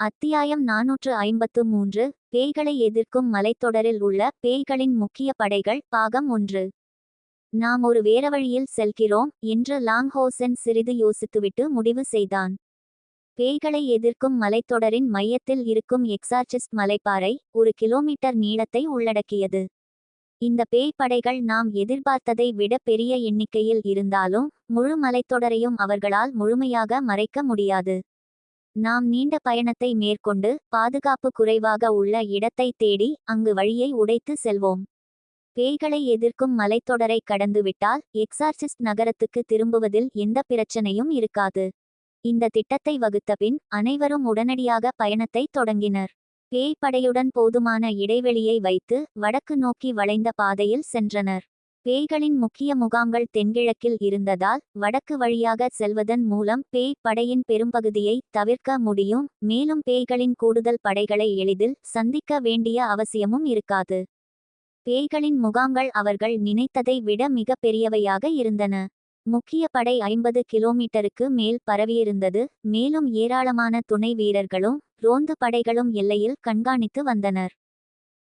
அத்தியாயம் நாநூற்று ஐம்பத்து மூன்று பேய்களை எதிர்க்கும் மலைத்தொடரில் உள்ள பேய்களின் முக்கிய படைகள் பாகம் ஒன்று. நாம் ஒரு வேற வழியில் செல்கிறோம் என்று லாங்ஹோசென் சிறிது யோசித்துவிட்டு முடிவு செய்தான். பேய்களை எதிர்க்கும் மலைத்தொடரின் மையத்தில் இருக்கும் எக்ஸார்ச்சிஸ்ட் மலைப்பாறை ஒரு கிலோமீட்டர் நீளத்தை உள்ளடக்கியது. இந்த பேய் படைகள் நாம் எதிர்பார்த்ததை விட பெரிய எண்ணிக்கையில் இருந்தாலும் முழு மலைத்தொடரையும் அவர்களால் முழுமையாக மறைக்க முடியாது. நாம் நீண்ட பயணத்தை மேற்கொண்டு பாதுகாப்பு குறைவாக உள்ள இடத்தை தேடி அங்கு வழியை உடைத்து செல்வோம். பேய்களை எதிர்க்கும் மலைத்தொடரை கடந்துவிட்டால் எக்ஸார்சிஸ்ட் நகரத்துக்கு திரும்புவதில் எந்த பிரச்சனையும் இருக்காது. இந்த திட்டத்தை வகுத்தபின் அனைவரும் உடனடியாக பயணத்தை தொடங்கினர். பேய் படையுடன் போதுமான இடைவெளியை வைத்து வடக்கு நோக்கி வளைந்த பாதையில் சென்றனர். பேய்களின் முக்கிய முகாம்கள் தென்கிழக்கில் இருந்ததால் வடக்கு வழியாக செல்வதன் மூலம் பேய் படையின் பெரும்பகுதியை தவிர்க்க முடியும். மேலும் பேய்களின் கூடுதல் படைகளை எளிதில் சந்திக்க வேண்டிய அவசியமும் இருக்காது. பேய்களின் முகாம்கள் அவர்கள் நினைத்ததை விட மிக பெரியவையாக இருந்தன. முக்கிய படை ஐம்பது கிலோமீட்டருக்கு மேல் பரவியிருந்தது. மேலும் ஏராளமான துணை வீரர்களும் ரோந்து படைகளும் எல்லையில் கண்காணித்து வந்தனர்.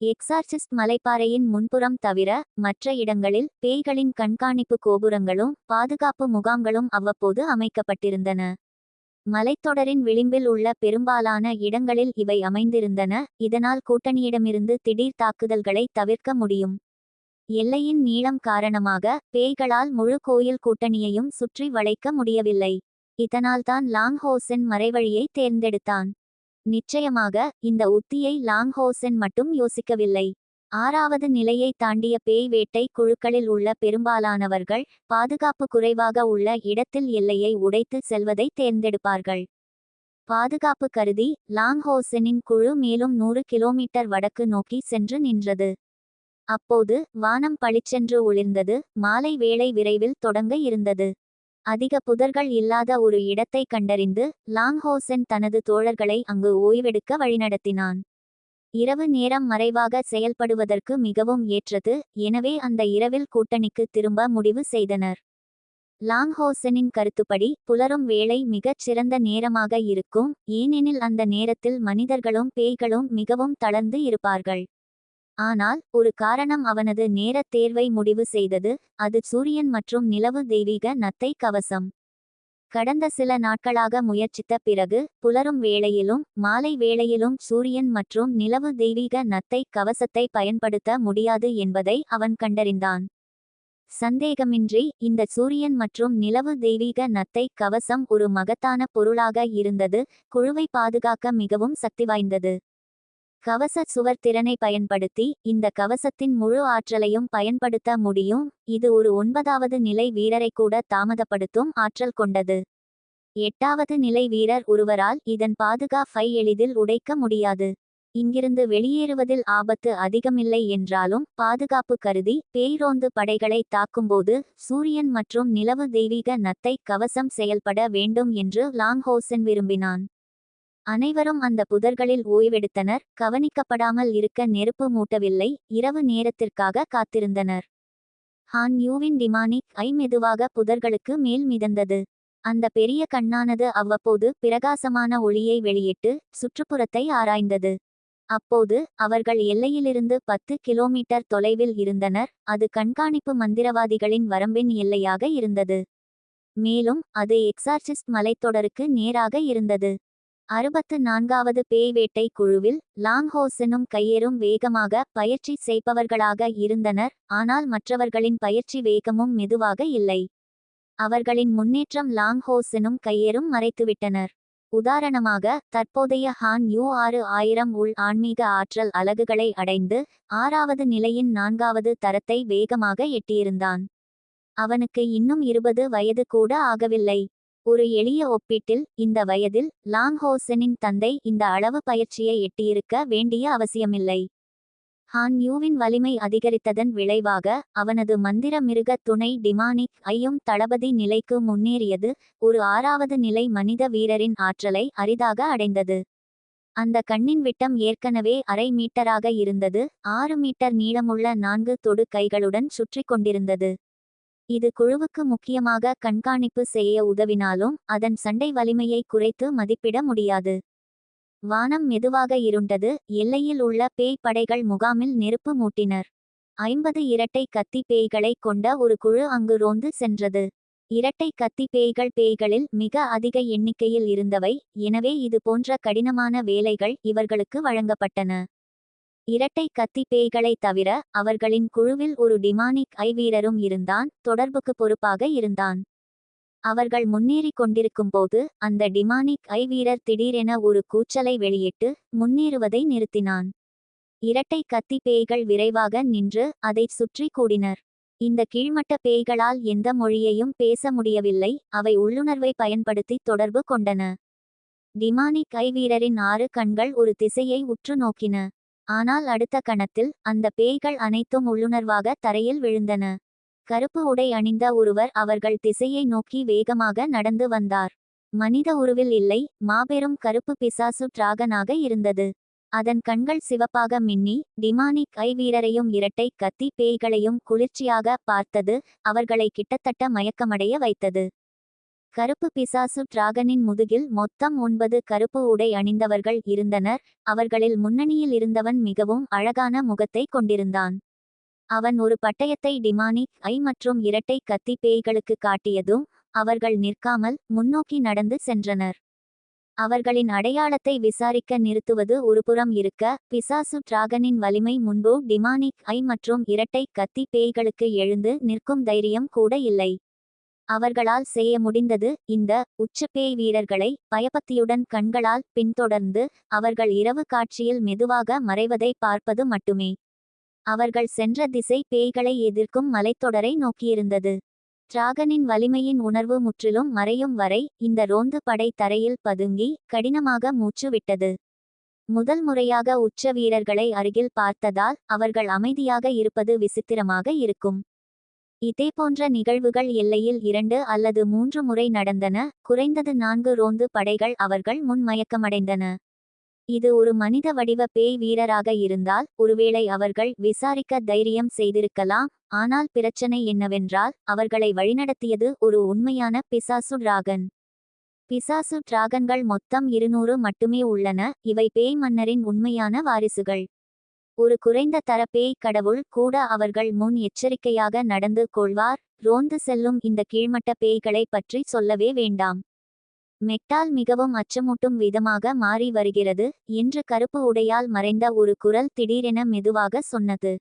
எக்ஸார்சிஸ்ட் மலைப்பாறையின் முன்புறம் தவிர மற்ற இடங்களில் பேய்களின் கண்காணிப்பு கோபுரங்களும் பாதுகாப்பு முகாம்களும் அவ்வப்போது அமைக்கப்பட்டிருந்தன. மலைத்தொடரின் விளிம்பில் உள்ள பெரும்பாலான இடங்களில் இவை அமைந்திருந்தன. இதனால் கூட்டணியிடமிருந்து திடீர் தாக்குதல்களை தவிர்க்க முடியும். எல்லையின் நீளம் காரணமாக பேய்களால் முழு கோயில் கூட்டணியையும் சுற்றி வளைக்க முடியவில்லை. இதனால்தான் லாங்ஹோசென் மறைவழியை தேர்ந்தெடுத்தான். நிச்சயமாக இந்த உத்தியை லாங்ஹோசென் மட்டும் யோசிக்கவில்லை. ஆறாவது நிலையை தாண்டிய பேய் வேட்டை குழுக்களில் உள்ள பெரும்பாலானவர்கள் பாதுகாப்பு குறைவாக உள்ள இடத்தில் எல்லையை உடைத்து செல்வதை தேர்ந்தெடுப்பார்கள். பாதுகாப்பு கருதி லாங்ஹோசனின் குழு மேலும் நூறு கிலோமீட்டர் வடக்கு நோக்கி சென்று நின்றது. அப்போது வானம் பளிச்சென்று ஒளிர்ந்தது மாலை வேளை விரைவில் தொடங்க இருந்தது. அதிக புதர்கள் இல்லாத ஒரு இடத்தை கண்டறிந்து லாங்ஹோசன் தனது தோழர்களை அங்கு ஓய்வெடுக்க வழிநடத்தினான். இரவு நேரம் மறைவாக செயல்படுவதற்கு மிகவும் ஏற்றது எனவே அந்த இரவில் கூட்டணிக்கு திரும்ப முடிவு செய்தனர். லாங்ஹோசனின் கருத்துப்படி புலரும் வேளை மிகச் சிறந்த நேரமாக இருக்கும் ஏனெனில் அந்த நேரத்தில் மனிதர்களும் பேய்களும் மிகவும் தளர்ந்து இருப்பார்கள். ஆனால் ஒரு காரணம் அவனது நேரத் தேர்வை முடிவு செய்தது அது சூரியன் மற்றும் நிலவு தெய்வீக நத்தை கவசம். கடந்த சில நாட்களாக முயற்சித்த பிறகு புலரும் வேளையிலும் மாலை வேளையிலும் சூரியன் மற்றும் நிலவு தெய்வீக நத்தை கவசத்தை பயன்படுத்த முடியாது என்பதை அவன் கண்டறிந்தான். சந்தேகமின்றி இந்த சூரியன் மற்றும் நிலவு தெய்வீக நத்தை கவசம் ஒரு மகத்தான பொருளாக இருந்தது குழுவை பாதுகாக்க மிகவும் சக்தி வாய்ந்தது கவச சுவர் திறனை பயன்படுத்தி இந்த கவசத்தின் முழு ஆற்றலையும் பயன்படுத்த முடியும். இது ஒரு ஒன்பதாவது நிலை வீரரை கூட தாமதப்படுத்தும் ஆற்றல் கொண்டது. எட்டாவது நிலை வீரர் ஒருவரால் இதன் பாதுகாப்பை எளிதில் உடைக்க முடியாது. இங்கிருந்து வெளியேறுவதில் ஆபத்து அதிகமில்லை என்றாலும் பாதுகாப்பு கருதி பேய்ரோந்து படைகளை தாக்கும்போது சூரியன் மற்றும் நிலவு தெய்வீக நத்தை கவசம் செயல்பட வேண்டும் என்று லாங்ஹோசன் விரும்பினான். அனைவரும் அந்த புதர்களில் ஓய்வெடுத்தனர். கவனிக்கப்படாமல் இருக்க நெருப்பு மூட்டவில்லை. இரவு நேரத்திற்காக காத்திருந்தனர். ஹான் யூவின் டிமானிக் ஐ மெதுவாக புதர்களுக்கு மேல் மிதந்தது. அந்த பெரிய கண்ணானது அவ்வப்போது பிரகாசமான ஒளியை வெளியிட்டு சுற்றுப்புறத்தை ஆராய்ந்தது. அப்போது அவர்கள் எல்லையிலிருந்து பத்து கிலோமீட்டர் தொலைவில் இருந்தனர். அது கண்காணிப்பு மந்திரவாதிகளின் வரம்பின் எல்லையாக இருந்தது. மேலும் அது எக்ஸார்சிஸ்ட் மலைத்தொடருக்கு நேராக இருந்தது. அறுபத்து நான்காவது பேய் வேட்டை குழுவில் லாங்ஹோசனும் கையேறும் வேகமாக பயிற்சி செய்பவர்களாக இருந்தனர் ஆனால் மற்றவர்களின் பயிற்சி வேகமும் மெதுவாக இல்லை. அவர்களின் முன்னேற்றம் லாங்ஹோசனும் கையேறும் மறைத்துவிட்டனர். உதாரணமாக தற்போதைய ஹான் யூ ஆறு ஆயிரம் உள் ஆன்மீக ஆற்றல் அலகுகளை அடைந்து ஆறாவது நிலையின் நான்காவது தரத்தை வேகமாக எட்டியிருந்தான். அவனுக்கு இன்னும் இருபது வயது கூட ஆகவில்லை. ஒரு எளிய ஒப்பீட்டில் இந்த வயதில் லாங்ஹோசனின் தந்தை இந்த அளவு பயிற்சியை எட்டியிருக்க வேண்டிய அவசியமில்லை. ஹான் யூவின் வலிமை அதிகரித்ததன் விளைவாக அவனது மந்திர மிருக துணை டிமானிக் ஐயும் தளபதி நிலைக்கு முன்னேறியது ஒரு ஆறாவது நிலை மனித வீரரின் ஆற்றலை அரிதாக அடைந்தது. அந்த கண்ணின் விட்டம் ஏற்கனவே அரை மீட்டராக இருந்தது ஆறு மீட்டர் நீளமுள்ள நான்கு தொடு கைகளுடன் சுற்றி கொண்டிருந்தது. இது குழுவுக்கு முக்கியமாக கண்காணிப்பு செய்ய உதவினாலும் அதன் சண்டை வலிமையை குறைத்து மதிப்பிட முடியாது. வானம் மெதுவாக இருண்டது எல்லையில் உள்ள பேய் படைகள் முகாமில் நெருப்பு மூட்டினர். ஐம்பது இரட்டை கத்தி பேய்களை கொண்ட ஒரு குழு அங்கு ரோந்து சென்றது. இரட்டை கத்தி பேய்கள் பேய்களில் மிக அதிக எண்ணிக்கையில் இருந்தவை எனவே இது போன்ற கடினமான வேலைகள் இவர்களுக்கு வழங்கப்பட்டன. இரட்டை கத்தி பேய்களை தவிர அவர்களின் குழுவில் ஒரு டிமானிக் ஐ வீரரும் இருந்தான் தொடர்புக்கு பொறுப்பாக இருந்தான். அவர்கள் முன்னேறிக் கொண்டிருக்கும்போது அந்த டிமானிக் ஐ வீரர் திடீரென ஒரு கூச்சலை வெளியிட்டு முன்னேறுவதை நிறுத்தினான். இரட்டை கத்தி பேய்கள் விரைவாக நின்று அதைச் சுற்றி கூடினர். இந்த கீழ்மட்ட பேய்களால் எந்த மொழியையும் பேச முடியவில்லை அவை உள்ளுணர்வை பயன்படுத்தி தொடர்பு கொண்டன. டிமானிக் ஐ வீரரின் ஆறு கண்கள் ஒரு திசையை உற்று நோக்கின. ஆனால் அடுத்த கணத்தில் அந்த பேய்கள் அனைத்தும் உள்ளுணர்வாக தரையில் விழுந்தன. கருப்பு உடை அணிந்த ஒருவர் அவர்கள் திசையை நோக்கி வேகமாக நடந்து வந்தார். மனித உருவில் இல்லை மாபெரும் கருப்பு பிசாசு டிராகனாக இருந்தது. அதன் கண்கள் சிவப்பாக மின்னி டிமானிக் கை வீரரையும் இரட்டை கத்தி பேய்களையும் குளிர்ச்சியாக பார்த்தது அவர்களை கிட்டத்தட்ட மயக்கமடைய வைத்தது. கருப்பு பிசாசு டிராகனின் முதுகில் மொத்தம் ஒன்பது கருப்பு உடை அணிந்தவர்கள் இருந்தனர். அவர்களில் முன்னணியில் இருந்தவன் மிகவும் அழகான முகத்தை கொண்டிருந்தான். அவன் ஒரு பட்டயத்தை டிமானிக் ஐ மற்றும் இரட்டை கத்தி பேய்களுக்கு காட்டியதும் அவர்கள் நிற்காமல் முன்னோக்கி நடந்து சென்றனர். அவர்களின் அடையாளத்தை விசாரிக்க நிறுத்துவது ஒருபுறம் இருக்க பிசாசு டிராகனின் வலிமை முன்பு டிமானிக் ஐ மற்றும் இரட்டை கத்தி பேய்களுக்கு எழுந்து நிற்கும் தைரியம் கூட இல்லை. அவர்களால் செய்ய முடிந்தது இந்த உச்சப்பேய் வீரர்களை பயபக்தியுடன் கண்களால் பின்தொடர்ந்து அவர்கள் இரவு காட்சியில் மெதுவாக மறைவதை பார்ப்பது மட்டுமே. அவர்கள் சென்ற திசை பேய்களை எதிர்க்கும் மலைத்தொடரை நோக்கியிருந்தது. டிராகனின் வலிமையின் உணர்வு முற்றிலும் மறையும் வரை இந்த ரோந்து படை தரையில் பதுங்கி கடினமாக மூச்சு விட்டது. முதல் முறையாக உச்ச வீரர்களை அருகில் பார்த்ததால் அவர்கள் அமைதியாக இருப்பது விசித்திரமாக இருக்கும். இதேபோன்ற நிகழ்வுகள் எல்லையில் இரண்டு அல்லது மூன்று முறை நடந்தன. குறைந்தது நான்கு ரோந்து படைகள் அவர்கள் முன் மயக்கமடைந்தன. இது ஒரு மனித வடிவ பேய் வீரராக இருந்தால் ஒருவேளை அவர்கள் விசாரிக்க தைரியம் செய்திருக்கலாம். ஆனால் பிரச்சனை என்னவென்றால் அவர்களை வழிநடத்தியது ஒரு உண்மையான பிசாசு டிராகன். பிசாசு டிராகன்கள் மொத்தம் இருநூறு மட்டுமே உள்ளன. இவை பேய் மன்னரின் உண்மையான வாரிசுகள். ஒரு குறைந்த தர கடவுள் கூட அவர்கள் முன் எச்சரிக்கையாக நடந்து கொள்வார். ரோந்து செல்லும் இந்த கீழ்மட்ட பேய்களை பற்றி சொல்லவே வேண்டாம். மெக்டால் மிகவும் அச்சமூட்டும் விதமாக மாறி வருகிறது என்று கருப்பு உடையால் மறைந்த ஒரு குரல் திடீரென மெதுவாக சொன்னது.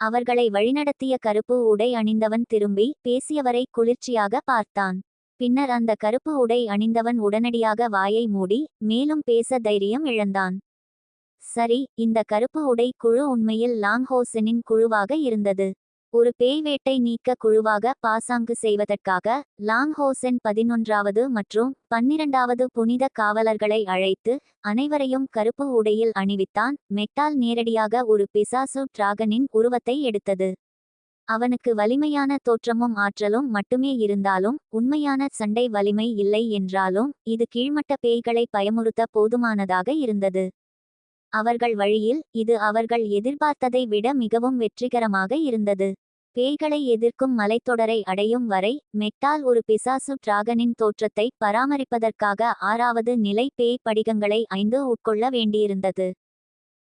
அவர்களை வழிநடத்திய கருப்பு உடை அணிந்தவன் திரும்பி பேசியவரை குளிர்ச்சியாக பார்த்தான். பின்னர் அந்த கருப்பு உடை அணிந்தவன் உடனடியாக வாயை மூடி மேலும் பேச தைரியம் இழந்தான். சரி இந்த கருப்பு உடை குழு உண்மையில் லாங்ஹோசனின் குழுவாக இருந்தது. ஒரு பேய் வேட்டை நீக்க குழுவாக பாசாங்கு செய்வதற்காக லாங்ஹோசன் பதினொன்றாவது மற்றும் பன்னிரண்டாவது புனித காவலர்களை அழைத்து அனைவரையும் கருப்பு உடையில் அணிவித்தான் மெட்டால் நேரடியாக ஒரு பிசாசு டிராகனின் உருவத்தை எடுத்தது. அவனுக்கு வலிமையான தோற்றமும் ஆற்றலும் மட்டுமே இருந்தாலும் உண்மையான சண்டை வலிமை இல்லை என்றாலும் இது கீழ்மட்ட பேய்களை பயமுறுத்த போதுமானதாக இருந்தது. அவர்கள் வழியில் இது அவர்கள் எதிர்பார்த்ததை விட மிகவும் வெற்றிகரமாக இருந்தது. பேய்களை எதிர்க்கும் மலைத்தொடரை அடையும் வரை மெக்டால் ஒரு பிசாசு டிராகனின் தோற்றத்தை பராமரிப்பதற்காக ஆறாவது நிலை பேய் படிகங்களை ஐந்து உட்கொள்ள வேண்டியிருந்தது.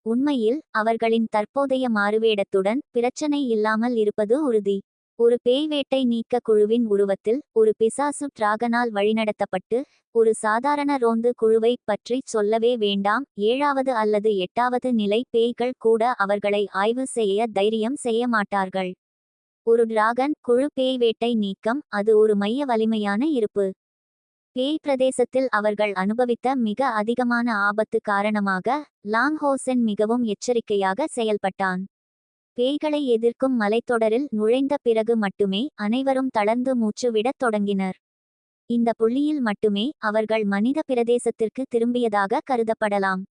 உண்மையில் அவர்களின் தற்போதைய மாறுவேடத்துடன் பிரச்சனை இல்லாமல் இருப்பது உறுதி. ஒரு பேய் வேட்டை நீக்க குழுவின் உருவத்தில் ஒரு பிசாசு டிராகனால் வழிநடத்தப்பட்டு ஒரு சாதாரண ரோந்து குழுவை பற்றி சொல்லவே வேண்டாம். ஏழாவது அல்லது எட்டாவது நிலை பேய்கள் கூட அவர்களை ஆய்வு செய்ய தைரியம் செய்ய மாட்டார்கள். ஒரு டிராகன் குழு பேய் வேட்டை நீக்கம் அது ஒரு மைய வலிமையான இருப்பு. பேய் பிரதேசத்தில் அவர்கள் அனுபவித்த மிக அதிகமான ஆபத்து காரணமாக லாங்ஹோசென் மிகவும் எச்சரிக்கையாக செயல்பட்டான். பேய்களை எதிர்க்கும் மலைத்தொடரில் நுழைந்த பிறகு மட்டுமே அனைவரும் தளர்ந்து மூச்சுவிடத் தொடங்கினர். இந்த புள்ளியில் மட்டுமே அவர்கள் மனித பிரதேசத்திற்கு திரும்பியதாக கருதப்படலாம்.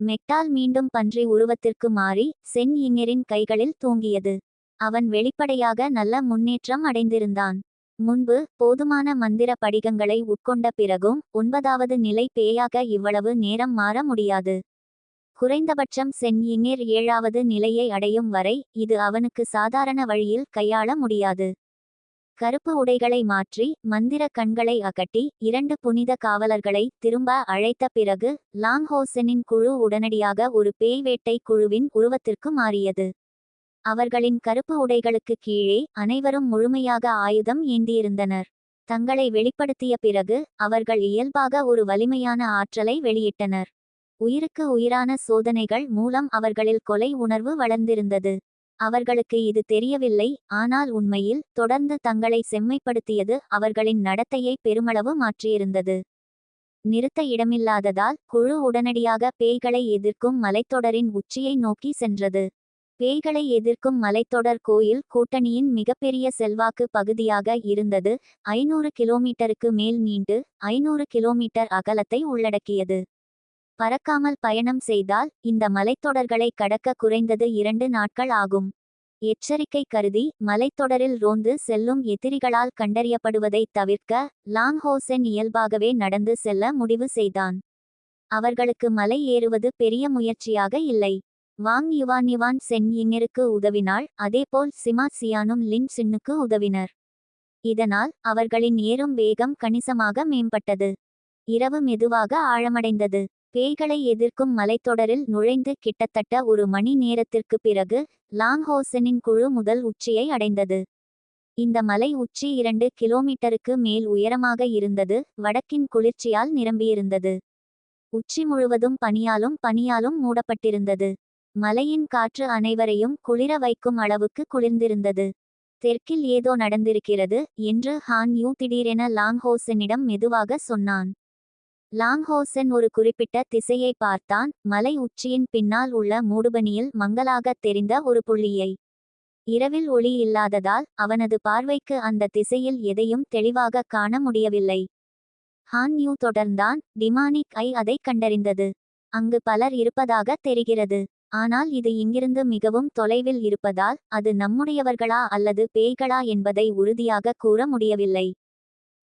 மெக்டால் மீண்டும் பன்றி உருவத்திற்கு மாறி சென் இங்கரின் கைகளில் தூங்கியது. அவன் வெளிப்படையாக நல்ல முன்னேற்றம் அடைந்திருந்தான். முன்பு போதுமான மந்திர படிகங்களை உட்கொண்ட பிறகும் ஒன்பதாவது நிலை பேயாக இவ்வளவு நேரம் மாற முடியாது. குறைந்தபட்சம் சென் ஏழாவது நிலையை அடையும் வரை இது அவனுக்கு சாதாரண வழியில் கையாள முடியாது. கருப்பு உடைகளை மாற்றி மந்திர கண்களை அகட்டி இரண்டு புனித காவலர்களை திரும்ப அழைத்த பிறகு லாங்ஹோசனின் குழு உடனடியாக ஒரு பேய் வேட்டை குழுவின் உருவத்திற்கு மாறியது. அவர்களின் கருப்பு உடைகளுக்கு கீழே அனைவரும் முழுமையாக ஆயுதம் ஏந்தியிருந்தனர். தங்களை வெளிப்படுத்திய பிறகு அவர்கள் இயல்பாக ஒரு வலிமையான ஆற்றலை வெளியிட்டனர். உயிருக்கு உயிரான சோதனைகள் மூலம் அவர்களில் கொலை உணர்வு வளர்ந்திருந்தது. அவர்களுக்கு இது தெரியவில்லை ஆனால் உண்மையில் தொடர்ந்து தங்களை செம்மைப்படுத்தியது அவர்களின் நடத்தையை பெருமளவு மாற்றியிருந்தது. நிறுத்த இடமில்லாததால் குழு உடனடியாக பேய்களை எதிர்க்கும் மலைத்தொடரின் உச்சியை நோக்கி சென்றது. பேய்களை எதிர்க்கும் மலைத்தொடர் கோயில் கூட்டணியின் மிகப்பெரிய செல்வாக்கு பகுதியாக இருந்தது ஐநூறு கிலோமீட்டருக்கு மேல் நீண்டு ஐநூறு கிலோமீட்டர் அகலத்தை உள்ளடக்கியது. பறக்காமல் பயணம் செய்தால் இந்த மலைத்தொடர்களை கடக்க குறைந்தது இரண்டு நாட்கள் ஆகும். எச்சரிக்கை கருதி மலைத்தொடரில் ரோந்து செல்லும் எதிரிகளால் கண்டறியப்படுவதை தவிர்க்க லாங்ஹோசென் இயல்பாகவே நடந்து செல்ல முடிவு செய்தான். அவர்களுக்கு மலை ஏறுவது பெரிய முயற்சியாக இல்லை. வாங் யுவான் யுவான் சென் இங்கிற்கு உதவினாள் அதேபோல் சிமா சியானும் லின் சின்னுக்கு உதவினர். இதனால் அவர்களின் ஏறும் வேகம் கணிசமாக மேம்பட்டது. இரவு மெதுவாக ஆழமடைந்தது. பேய்களை எதிர்க்கும் மலைத்தொடரில் நுழைந்து கிட்டத்தட்ட ஒரு மணி நேரத்திற்கு பிறகு லாங்ஹோசனின் குழு முதல் உச்சியை அடைந்தது. இந்த மலை உச்சி இரண்டு கிலோமீட்டருக்கு மேல் உயரமாக இருந்தது வடக்கின் குளிர்ச்சியால் நிரம்பியிருந்தது. உச்சி முழுவதும் பனியாலும் பனியாலும் மூடப்பட்டிருந்தது. மலையின் காற்று அனைவரையும் குளிர வைக்கும் அளவுக்கு குளிர்ந்திருந்தது. தெற்கில் ஏதோ நடந்திருக்கிறது என்று ஹான் யூ திடீரென லாங்ஹோசனிடம் மெதுவாக சொன்னான். லாங்ஹோசன் ஒரு குறிப்பிட்ட திசையை பார்த்தான். மலை உச்சியின் பின்னால் உள்ள மூடுபனியில் மங்கலாகத் தெரிந்த ஒரு புள்ளியை. இரவில் ஒளி இல்லாததால் அவனது பார்வைக்கு அந்த திசையில் எதையும் தெளிவாக காண முடியவில்லை. ஹான் யூ தொடர்ந்தான். டிமானிக் ஐ அதை கண்டறிந்தது. அங்கு பலர் இருப்பதாக தெரிகிறது. ஆனால் இது இங்கிருந்து மிகவும் தொலைவில் இருப்பதால் அது நம்முடையவர்களா அல்லது பேய்களா என்பதை உறுதியாக கூற முடியவில்லை.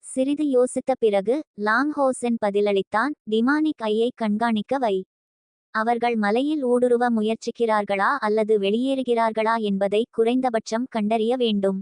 சிறிது யோசித்த பிறகு லாங்ஹோசென் பதிலளித்தான் டிமானிக் ஐயை கண்காணிக்க வை. அவர்கள் மலையில் ஊடுருவ முயற்சிக்கிறார்களா அல்லது வெளியேறுகிறார்களா என்பதை குறைந்தபட்சம் கண்டறிய வேண்டும்.